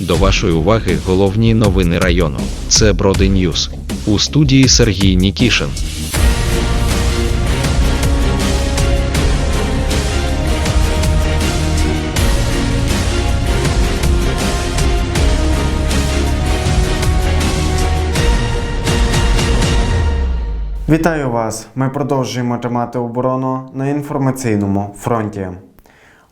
До вашої уваги головні новини району. Це Броди Ньюс. У студії Сергій Нікішин. Вітаю вас! Ми продовжуємо тримати оборону на інформаційному фронті.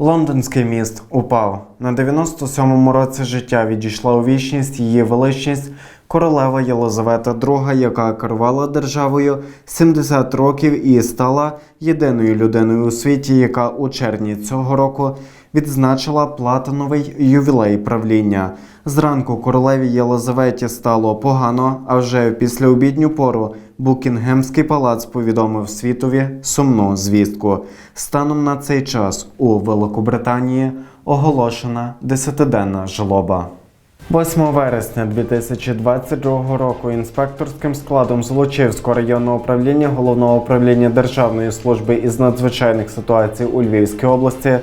Лондонський міст упав. На 97-му році життя відійшла у вічність її величність королева Єлизавета II, яка керувала державою 70 років і стала єдиною людиною у світі, яка у червні цього року відзначила платиновий ювілей правління. Зранку королеві Єлизаветі стало погано, а вже в післяобідню пору Букінгемський палац повідомив світові сумну звістку. Станом на цей час у Великобританії оголошена десятиденна жалоба. 8 вересня 2022 року інспекторським складом Злочівського районного управління головного управління Державної служби із надзвичайних ситуацій у Львівській області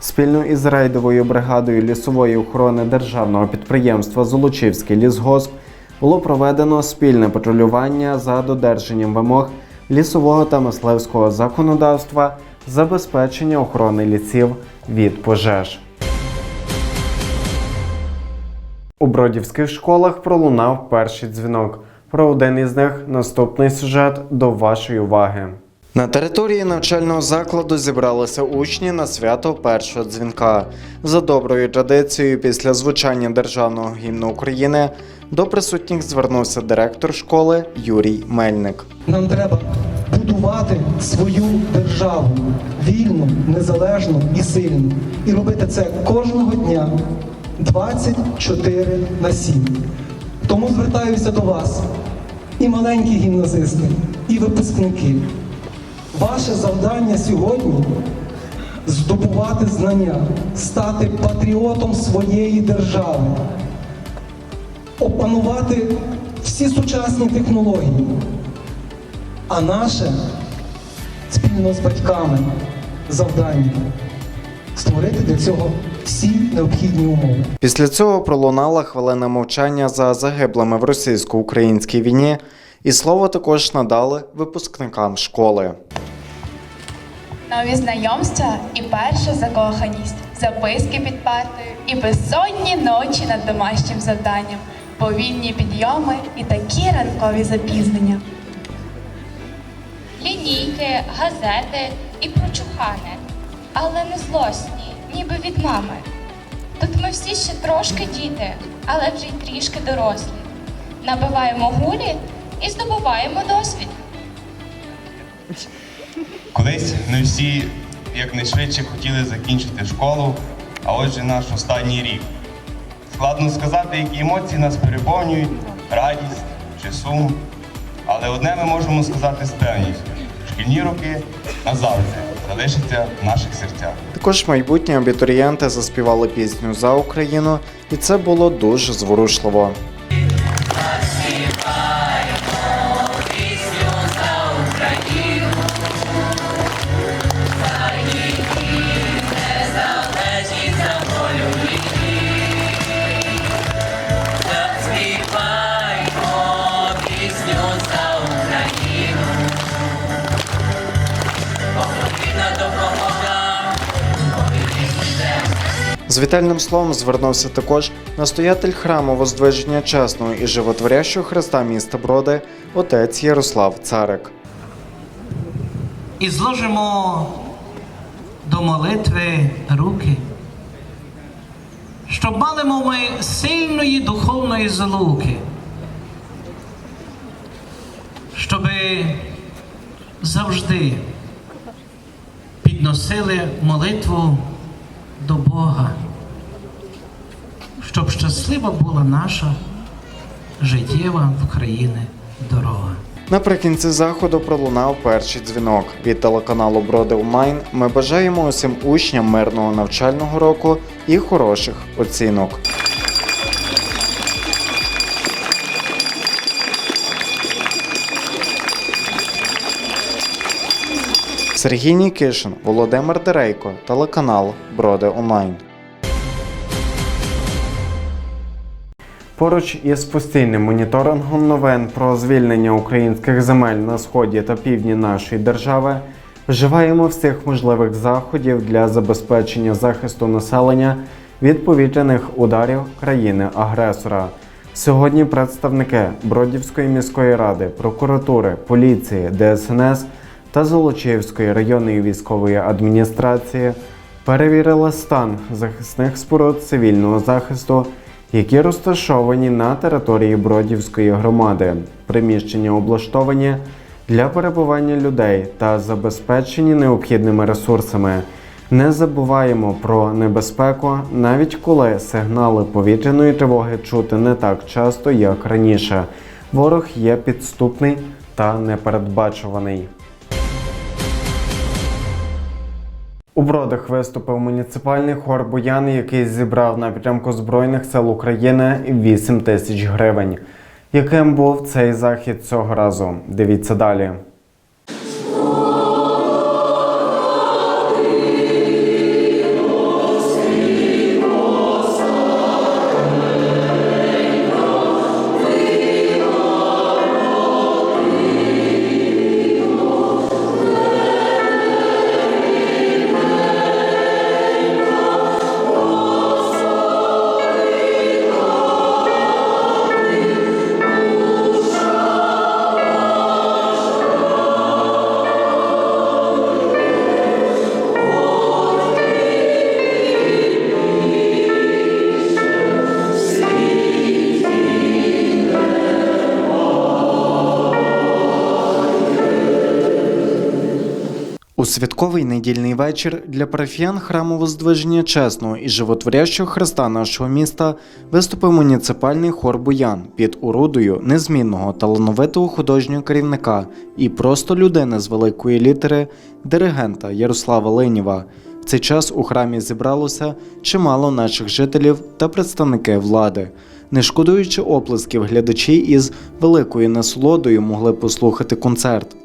спільно із рейдовою бригадою лісової охорони державного підприємства Золочівський лісгосп було проведено спільне патрулювання за додержанням вимог лісового та мисливського законодавства, забезпечення охорони лісів від пожеж. У бродівських школах пролунав перший дзвінок. Про один із них наступний сюжет до вашої уваги. На території навчального закладу зібралися учні на свято першого дзвінка. За доброю традицією, після звучання державного гімну України до присутніх звернувся директор школи Юрій Мельник. Нам треба будувати свою державу вільну, незалежну і сильну. І робити це кожного дня 24 на 7. Тому звертаюся до вас, і маленькі гімназисти, і випускники. Ваше завдання сьогодні здобувати знання, стати патріотом своєї держави, опанувати всі сучасні технології. А наше спільно з батьками завдання створити для цього всі необхідні умови. Після цього пролунала хвилина мовчання за загиблими в російсько-українській війні, і слово також надали випускникам школи. Нові знайомства і перша закоханість, записки під партою і безсонні ночі над домашнім завданням, повільні підйоми і такі ранкові запізнення. лінійки, газети і прочухани, але не злосні, ніби від мами. Тут ми всі ще трошки діти, але вже й трішки дорослі. Набиваємо гулі і здобуваємо досвід. Колись ми всі якнайшвидше хотіли закінчити школу, а отже наш останній рік. Складно сказати, які емоції нас переповнюють, радість чи сум. Але одне ми можемо сказати з певністю: шкільні роки назавжди залишаться в наших серцях. Також майбутні абітурієнти заспівали пісню за Україну, і це було дуже зворушливо. З вітальним словом звернувся також настоятель храму Воздвиження Чесного і Животворящого Христа міста Броди, отець Ярослав Царик. І зложимо до молитви руки, щоб мали ми сильної духовної залуки, щоби завжди підносили молитву до Бога, щоб щаслива була наша життєва в країни дорога. Наприкінці заходу пролунав перший дзвінок. Від телеканалу Броди Онлайн ми бажаємо усім учням мирного навчального року і хороших оцінок. Сергій Нікишин, Володимир Дерейко, телеканал Броди Онлайн. Поруч із постійним моніторингом новин про звільнення українських земель на сході та півдні нашої держави вживаємо всіх можливих заходів для забезпечення захисту населення від повітряних ударів країни-агресора. Сьогодні представники Бродівської міської ради, прокуратури, поліції, ДСНС та Золочівської районної військової адміністрації перевірили стан захисних споруд цивільного захисту, які розташовані на території Бродівської громади. Приміщення облаштовані для перебування людей та забезпечені необхідними ресурсами. Не забуваємо про небезпеку, навіть коли сигнали повітряної тривоги чути не так часто, як раніше. Ворог є підступний та непередбачуваний. У Бродах виступив муніципальний хор Буян, який зібрав на підтримку Збройних сил України 8 тисяч гривень. Яким був цей захід цього разу? Дивіться далі. Святковий недільний вечір для парафіян храму Воздвиження Чесного і животворящого Христа нашого міста виступив муніципальний хор Буян під уродою незмінного талановитого художнього керівника і просто людини з великої літери диригента Ярослава Ленєва. В цей час у храмі зібралося чимало наших жителів та представники влади. Не шкодуючи оплесків, глядачі із великою насолодою могли послухати концерт.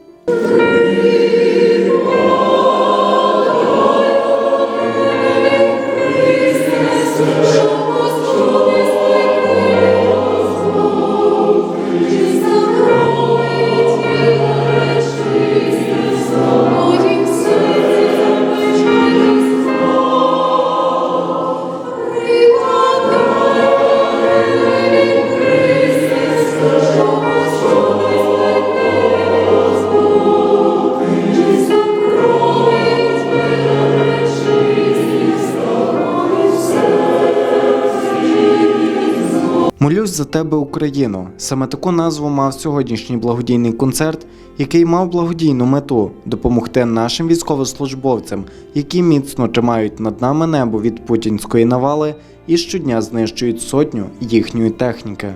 Молюсь за тебе, Україно. Саме таку назву мав сьогоднішній благодійний концерт, який мав благодійну мету допомогти нашим військовослужбовцям, які міцно тримають над нами небо від путінської навали і щодня знищують сотню їхньої техніки.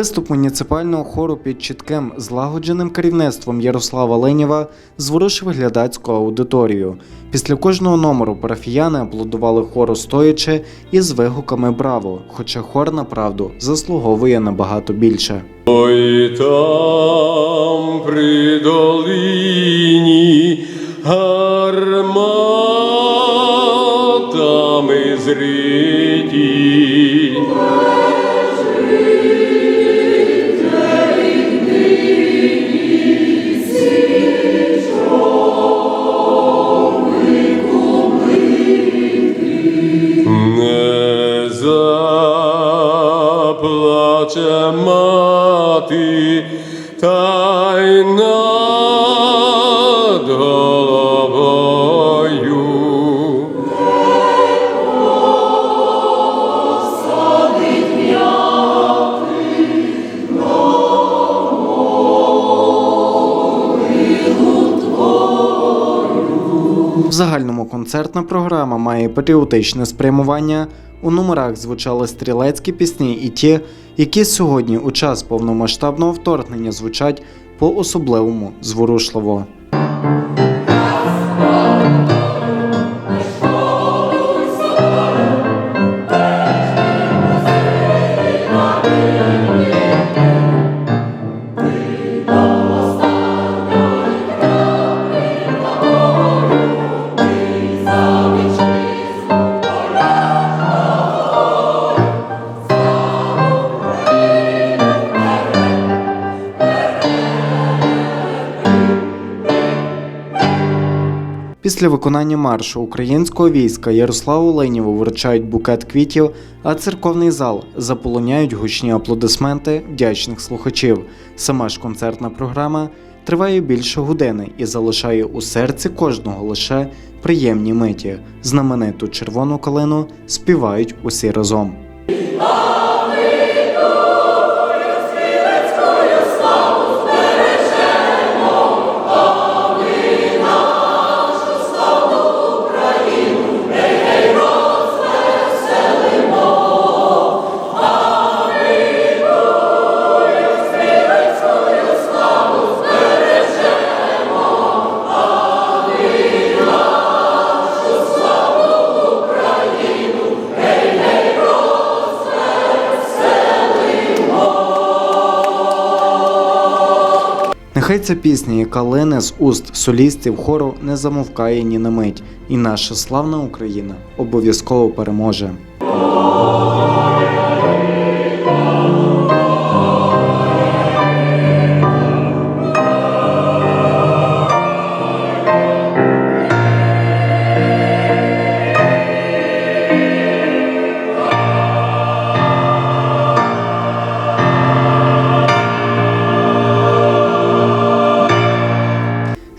Виступ муніципального хору під чітким злагодженим керівництвом Ярослава Ленєва зворушив глядацьку аудиторію. Після кожного номеру парафіяни аплодували хору стоячи і з вигуками Браво! Хоча хор направду заслуговує набагато більше. Ой там при долині гарматами зриті. Заплаче та й над головою. В концертна програма має патріотичне спрямування. У номерах звучали стрілецькі пісні і ті, які сьогодні у час повномасштабного вторгнення звучать по-особливому зворушливо. Після виконання маршу українського війська Ярославу Ленєву вручають букет квітів, а церковний зал заполоняють гучні аплодисменти вдячних слухачів. Сама ж концертна програма триває більше години і залишає у серці кожного лише приємні миті. Знамениту червону калину співають усі разом. Нехай ця пісня, яка лине з уст солістів хору, не замовкає ні на мить, і наша славна Україна обов'язково переможе.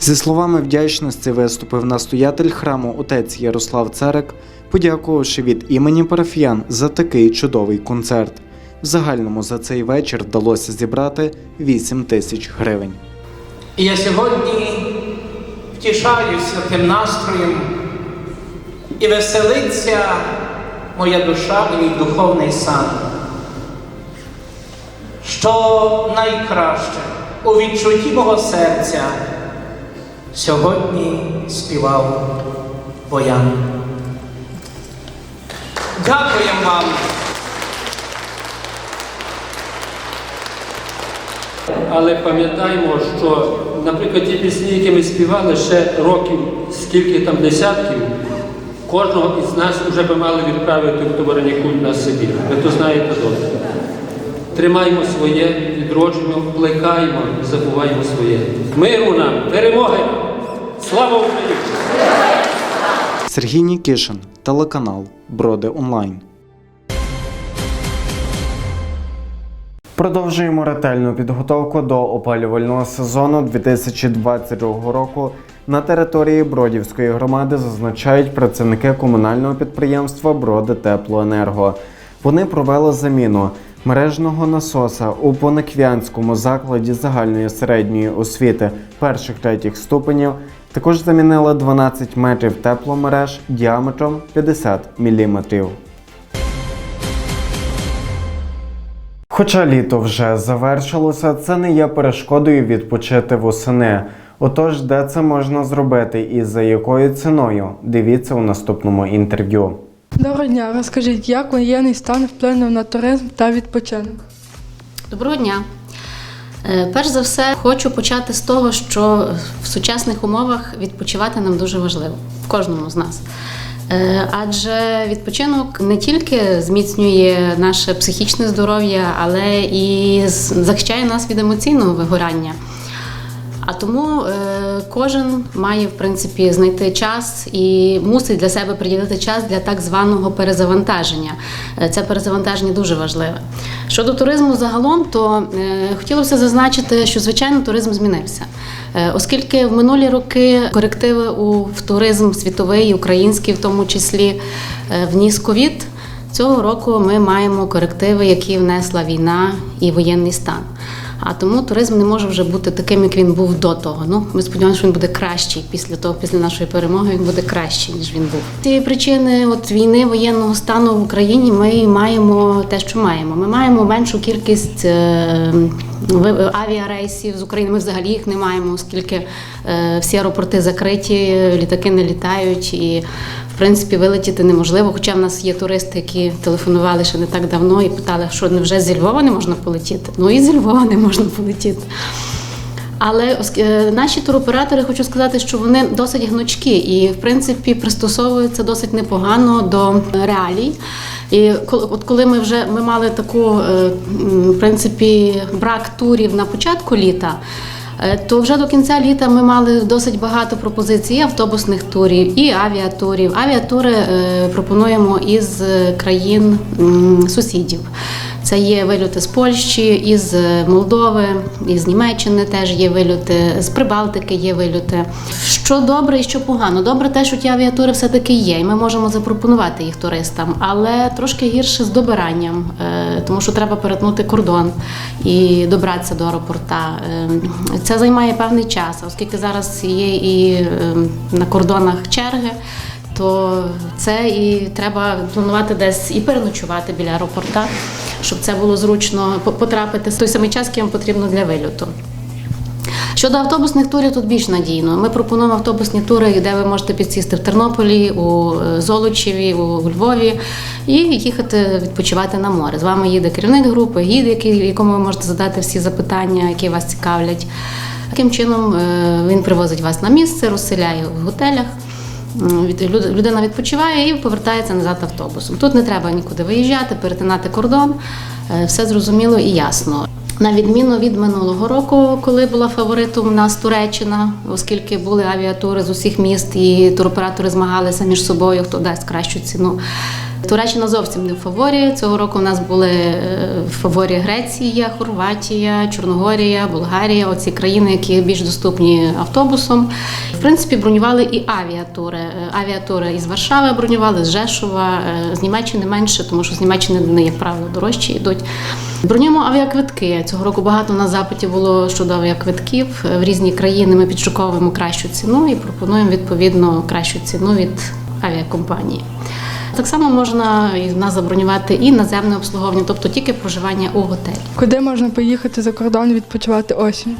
Зі словами вдячності виступив настоятель храму отець Ярослав Церек, подякувавши від імені парафіян за такий чудовий концерт. В загальному за цей вечір вдалося зібрати 8 тисяч гривень. Я сьогодні втішаюся тим настроєм і веселиться моя душа і мій духовний сан. Що найкраще у відчутті мого серця сьогодні співав Боян. Дякуємо вам. Але пам'ятаємо, що, наприклад, ті пісні, які ми співали ще років, скільки там десятків, кожного із нас вже би мали відправити в товарний культ на Сибір. Ви то знаєте добре. Тримаємо своє, відроджуємо, плекаємо, не забуваємо своє. Миру нам, перемоги! Слава Україні! Сергій Нікішин, телеканал Броди Онлайн. Продовжуємо ретельну підготовку до опалювального сезону 2022 року. На території Бродівської громади зазначають працівники комунального підприємства Броди Теплоенерго. Вони провели заміну мережного насоса у Пониквянському закладі загальної середньої освіти перших третіх ступенів. Також замінили 12 метрів тепломереж діаметром 50 мм. Хоча літо вже завершилося, це не є перешкодою відпочити восени. Отож, де це можна зробити і за якою ціною? Дивіться у наступному інтерв'ю. Доброго дня, розкажіть, як воєнний стан вплинув на туризм та відпочинок? Доброго дня. Е, Перш за все, хочу почати з того, що в сучасних умовах відпочивати нам дуже важливо, кожному з нас. Е, Адже відпочинок не тільки зміцнює наше психічне здоров'я, але і захищає нас від емоційного вигорання. А тому е, кожен має в принципі знайти час і мусить для себе приділити час для так званого перезавантаження. Е, Це перезавантаження дуже важливе. Щодо туризму загалом, то е, хотілося зазначити, що звичайно туризм змінився, оскільки в минулі роки корективи у в туризм світовий, український, в тому числі, вніс ковід. Цього року ми маємо корективи, які внесла війна і воєнний стан. А тому туризм не може вже бути таким, як він був до того. Ну ми сподіваємося, що він буде кращий після того, після нашої перемоги. Він буде кращий ніж він був. Цієї причини, от війни воєнного стану в Україні, ми маємо те, що маємо. Ми маємо меншу кількість е, авіарейсів з України. Ми взагалі їх не маємо, оскільки е, всі аеропорти закриті, літаки не літають і. Принципі, вилетіти неможливо, хоча в нас є туристи, які телефонували ще не так давно і питали, що невже зі Львова не можна полетіти. Ну і зі Львова не можна полетіти. Але е, наші туроператори хочу сказати, що вони досить гнучкі і, в принципі, пристосовуються досить непогано до реалій. І от коли ми вже ми мали таку, е, в принципі, брак турів на початку літа. Е, То вже до кінця літа ми мали досить багато пропозицій і автобусних турів, і авіатурів. Авіатури е, пропонуємо із е, країн сусідів. Це є вильоти з Польщі, із е, Молдови, із Німеччини теж є вильоти, з Прибалтики є вильоти. Що добре і що погано? Добре те, що ті авіатури все-таки є, і ми можемо запропонувати їх туристам, але трошки гірше з добиранням, е, тому що треба перетнути кордон і добратися до аеропорта. Е, Це займає певний час, оскільки зараз є і на кордонах черги то це і треба планувати десь і переночувати біля аеропорта, щоб це було зручно потрапити в той самий час, який вам потрібно для вильоту. Щодо автобусних турів, тут більш надійно. Ми пропонуємо автобусні тури, де ви можете підсісти в Тернополі, у е, Золочеві, у Львові і їхати відпочивати на море. З вами їде керівник групи, гід, якому ви можете задати всі запитання, які вас цікавлять. Таким чином е, він привозить вас на місце, розселяє в готелях. Людина відпочиває і повертається назад автобусом. Тут не треба нікуди виїжджати, перетинати кордон. Е, Все зрозуміло і ясно. На відміну від минулого року, коли була фаворитом у нас Туреччина, оскільки були авіатури з усіх міст і туроператори змагалися між собою, хто дасть кращу ціну. Туреччина зовсім не в фаворі. Цього року у нас були е, в фаворі Греція, Хорватія, Чорногорія, Болгарія. Оці країни, які більш доступні автобусом. В принципі, бронювали і авіатури. Е, Авіатури із Варшави бронювали, з Жешова, е, з Німеччини менше, тому що з Німеччини вони, як правило, дорожчі йдуть. Бронюємо авіаквитки. Цього року багато на запиті було щодо авіаквитків. В різні країни ми підшуковуємо кращу ціну і пропонуємо відповідно кращу ціну від авіакомпанії. Так само можна і в нас забронювати і наземне обслуговування, тобто тільки проживання у готелі. Куди можна поїхати за кордон відпочивати осінь?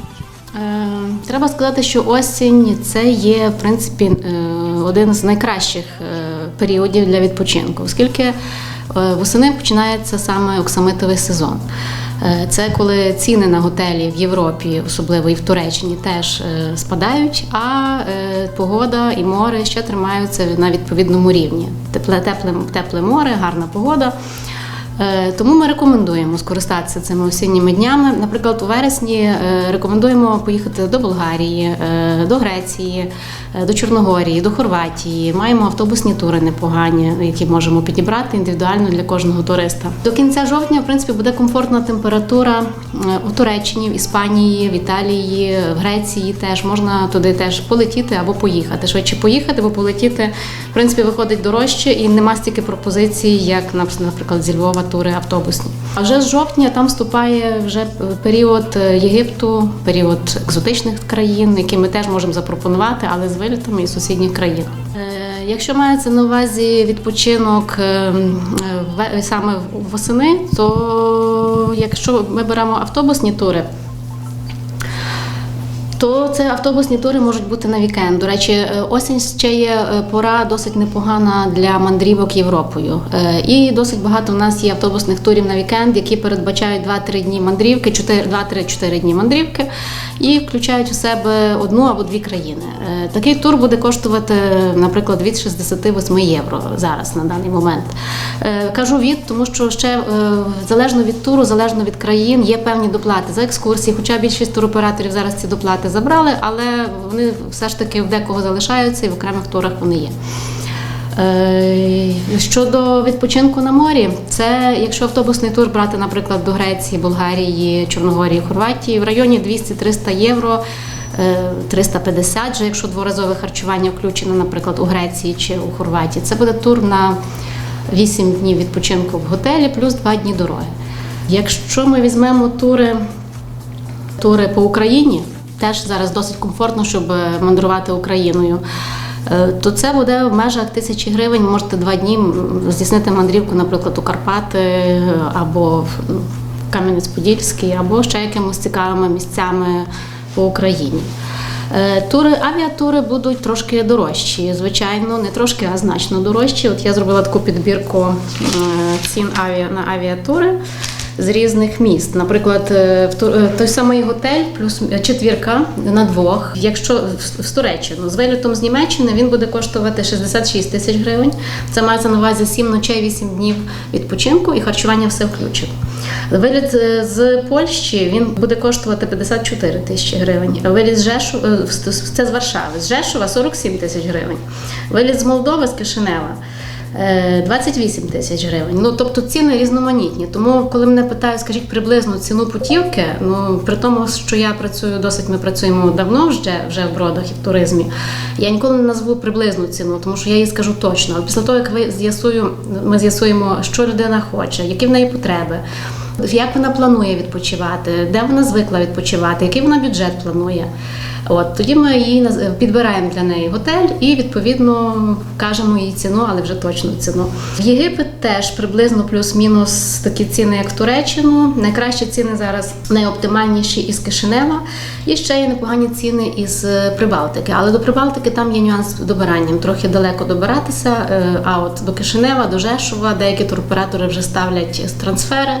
Е, Треба сказати, що осінь це є в принципі е, один з найкращих е, періодів для відпочинку, оскільки восени починається саме оксамитовий сезон. Е, Це коли ціни на готелі в Європі, особливо і в Туреччині, теж е, спадають, а е, погода і море ще тримаються на відповідному рівні. Тепле, тепле, тепле море, гарна погода. Е, Тому ми рекомендуємо скористатися цими осінніми днями. Наприклад, у вересні е, рекомендуємо поїхати до Болгарії, е, до Греції, до Чорногорії, до Хорватії. Маємо автобусні тури непогані, які можемо підібрати індивідуально для кожного туриста. До кінця жовтня, в принципі, буде комфортна температура у Туреччині, в Іспанії, в Італії, в Греції теж можна туди теж полетіти або поїхати. Швидше поїхати, бо полетіти, в принципі, виходить дорожче і нема стільки пропозицій, як наприклад, зі Львова тури автобусні. А вже з жовтня там вступає вже період е, Єгипту, період екзотичних країн, які ми теж можемо запропонувати, але з вилітами із сусідніх країн. Е, Якщо мається на увазі відпочинок е, м, е, саме восени, то якщо ми беремо автобусні тури, то це автобусні тури можуть бути на вікенд. До речі, е, осінь ще є е, пора досить непогана для мандрівок Європою. Е, І досить багато в нас є автобусних турів на вікенд, які передбачають 2-3 дні мандрівки, 2-3-4 дні мандрівки і включають у себе одну або дві країни. Такий тур буде коштувати, наприклад, від 68 євро зараз на даний момент. Кажу від, тому що ще залежно від туру, залежно від країн, є певні доплати за екскурсії. Хоча більшість туроператорів зараз ці доплати забрали, але вони все ж таки в декого залишаються і в окремих турах вони є. Е, Щодо відпочинку на морі, це якщо автобусний тур брати, наприклад, до Греції, Болгарії, Чорногорії, Хорватії, в районі 200-300 євро. е, 350 же, якщо дворазове харчування включено, наприклад, у Греції чи у Хорватії. Це буде тур на 8 днів відпочинку в готелі плюс 2 дні дороги. Якщо ми візьмемо тури, тури по Україні, теж зараз досить комфортно, щоб е, мандрувати Україною. Е, То це буде в межах тисячі гривень. Можете два дні здійснити мандрівку, наприклад, у Карпати е, або в ну, Кам'янець-Подільський, або ще якимось цікавими місцями по Україні. Тури, авіатури будуть трошки дорожчі, звичайно, не трошки, а значно дорожчі. От я зробила таку підбірку цін на авіатури. З різних міст. Наприклад, е, в е, той самий готель плюс е, четвірка на двох. Якщо в- Туреччину з вилітом з Німеччини він буде коштувати 66 тисяч гривень. Це мається на увазі 7 ночей, 8 днів відпочинку і харчування все включено. Виліт з Польщі він буде коштувати 54 тисячі гривень. Виліт з Жешу це з Варшави, з Жешува 47 тисяч гривень. Виліт з Молдови з Кишинева. Е, 28 тисяч гривень. Ну тобто ціни різноманітні. Тому, коли мене питають, скажіть приблизну ціну путівки, ну при тому, що я працюю досить, ми працюємо давно вже, вже в бродах і в туризмі. Я ніколи не назву приблизну ціну, тому що я їй скажу точно. Після того, як ви з'ясую, ми з'ясуємо, що людина хоче, які в неї потреби. Як вона планує відпочивати, де вона звикла відпочивати, який вона бюджет планує. От тоді ми її підбираємо для неї готель і відповідно кажемо їй ціну, але вже точну ціну. В Єгипет теж приблизно плюс-мінус такі ціни, як в Туреччину. Найкращі ціни зараз найоптимальніші із Кишинева. І ще є непогані ціни із е, Прибалтики. Але до Прибалтики там є нюанс з добиранням. Трохи далеко добиратися. е, А от до Кишинева, до Жешува деякі туроператори вже ставлять трансфери.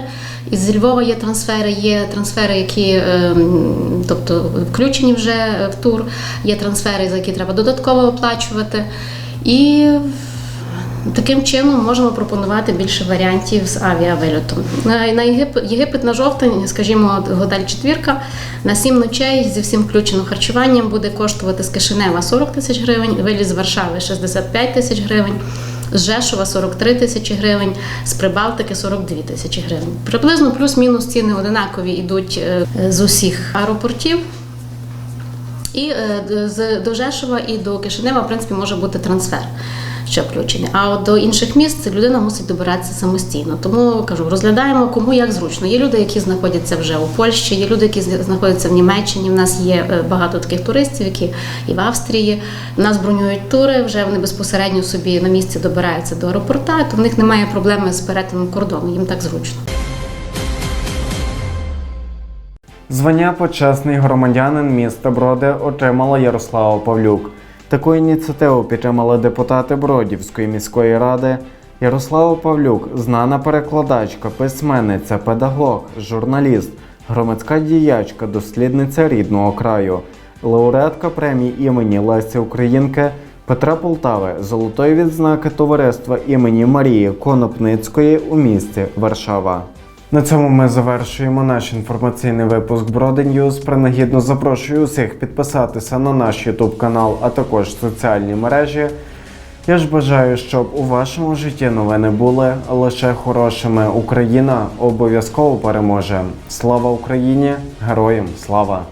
Із Львова є трансфери, є трансфери, які ем, тобто включені вже в тур, є трансфери, за які треба додатково оплачувати. І таким чином можемо пропонувати більше варіантів з авіавильотом. На, Єгипет на жовтень, скажімо, готель четвірка на сім ночей зі всім включеним харчуванням буде коштувати з Кишинева 40 тисяч гривень, виліз з Варшави 65 тисяч гривень. З Жешова 43 тисячі гривень, з Прибалтики 42 тисячі гривень. Приблизно плюс-мінус ціни одинакові йдуть е, з усіх аеропортів. І е, до Жешова і до Кишинева, в принципі, може бути трансфер. Ще включений. А от до інших міст людина мусить добиратися самостійно. Тому кажу, розглядаємо кому як зручно. Є люди, які знаходяться вже у Польщі, є люди, які знаходяться в Німеччині. У нас є е, багато таких туристів, які і в Австрії. Нас бронюють тури, вже вони безпосередньо собі на місці добираються до аеропорта, то в них немає проблеми з перетином кордону. Їм так зручно. Звання почесний громадянин міста Броди отримала Ярослава Павлюк. Таку ініціативу підтримали депутати Бродівської міської ради. Ярослава Павлюк знана перекладачка, письменниця, педагог, журналіст, громадська діячка, дослідниця рідного краю, лауреатка премії імені Лесі Українки, Петра Полтави, золотої відзнаки товариства імені Марії Конопницької у місті Варшава. На цьому ми завершуємо наш інформаційний випуск Броденюз. Принагідно запрошую усіх підписатися на наш YouTube канал, а також соціальні мережі. Я ж бажаю, щоб у вашому житті новини були лише хорошими. Україна обов'язково переможе. Слава Україні! Героям слава!